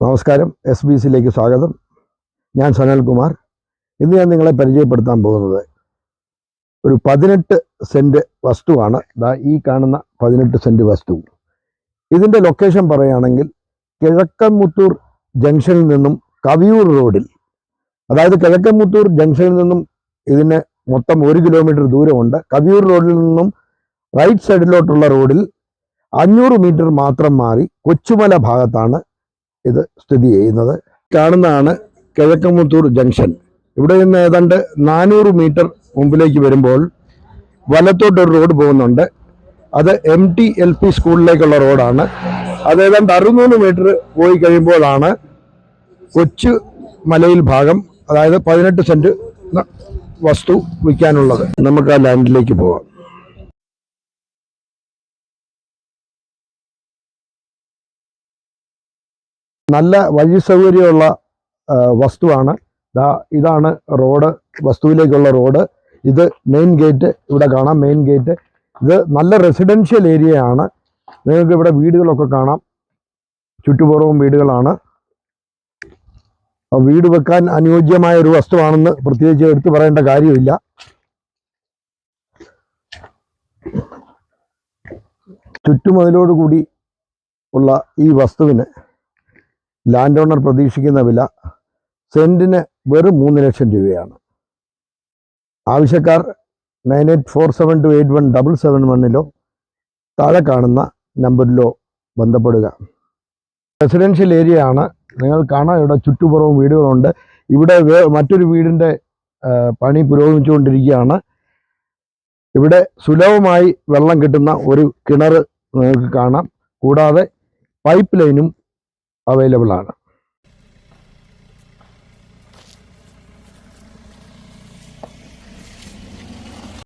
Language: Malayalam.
നമസ്കാരം എസ് ബി സിയിലേക്ക് സ്വാഗതം. ഞാൻ സനൽകുമാർ ഇന്ന് ഞാൻ നിങ്ങളെ പരിചയപ്പെടുത്താൻ പോകുന്നത് ഒരു പതിനെട്ട് സെന്റ് വസ്തുവാണ്. ദാ ഈ കാണുന്ന പതിനെട്ട് സെന്റ് വസ്തു. ഇതിന്റെ ലൊക്കേഷൻ പറയുകയാണെങ്കിൽ കിഴക്കൻമുത്തൂർ ജംഗ്ഷനിൽ നിന്നും കവിയൂർ റോഡിൽ. അതായത് കിഴക്കൻമുത്തൂർ ജംഗ്ഷനിൽ നിന്നും ഇതിന് മൊത്തം ഒരു കിലോമീറ്റർ ദൂരമുണ്ട്. കവിയൂർ റോഡിൽ നിന്നും റൈറ്റ് സൈഡിലോട്ടുള്ള റോഡിൽ അഞ്ഞൂറ് മീറ്റർ മാത്രം മാറി കൊച്ചുമല ഭാഗത്താണ് ഇത് സ്ഥിതി ചെയ്യുന്നത്. കാണുന്നതാണ് കിഴക്കമുത്തൂർ ജംഗ്ഷൻ. ഇവിടെ നിന്ന് ഏതാണ്ട് നാനൂറ് മീറ്റർ മുമ്പിലേക്ക് വരുമ്പോൾ വലത്തോട്ടൊരു റോഡ് പോകുന്നുണ്ട്. അത് എം ടി എൽ പി സ്കൂളിലേക്കുള്ള റോഡാണ്. അത് ഏതാണ്ട് അറുന്നൂറ് മീറ്റർ പോയി കഴിയുമ്പോഴാണ് കൊച്ചു മലയിൽ ഭാഗം അതായത് പതിനെട്ട് സെന്റ് വസ്തു വിൽക്കാനുള്ളത്. നമുക്ക് ആ ലാൻഡിലേക്ക് പോവാം. നല്ല വഴി സൗകര്യമുള്ള വസ്തുവാണ്. ഇതാണ് റോഡ് വസ്തുവിലേക്കുള്ള റോഡ്. ഇത് മെയിൻ ഗേറ്റ് ഇവിടെ കാണാം മെയിൻ ഗേറ്റ് ഇത് നല്ല റെസിഡൻഷ്യൽ ഏരിയ ആണ്. നിങ്ങൾക്ക് ഇവിടെ വീടുകളൊക്കെ കാണാം. ചുറ്റുപുറവും വീടുകളാണ്. വീട് വെക്കാൻ അനുയോജ്യമായ ഒരു വസ്തുവാണെന്ന് പ്രത്യേകിച്ച് എടുത്തു പറയേണ്ട കാര്യമില്ല. ചുറ്റുമതിലോടുകൂടി ഉള്ള ഈ വസ്തുവിന് ലാൻഡ് ഓണർ പ്രതീക്ഷിക്കുന്ന വില സെന്റിന് വെറും മൂന്ന് ലക്ഷം രൂപയാണ്. ആവശ്യക്കാർ nine eight four seven two eight one double seven വണ്ണിലോ താഴെ കാണുന്ന നമ്പറിലോ ബന്ധപ്പെടുക. റെസിഡൻഷ്യൽ ഏരിയ ആണ്. നിങ്ങൾ കാണാം ഇവിടെ ചുറ്റുപുറവും വീടുകളുണ്ട്. ഇവിടെ മറ്റൊരു വീടിന്റെ പണി പുരോഗമിച്ചുകൊണ്ടിരിക്കുകയാണ്. ഇവിടെ സുലഭമായി വെള്ളം കിട്ടുന്ന ഒരു കിണർ നിങ്ങൾക്ക് കാണാം. കൂടാതെ പൈപ്പ് ലൈനും അവൈലബിൾ ആണ്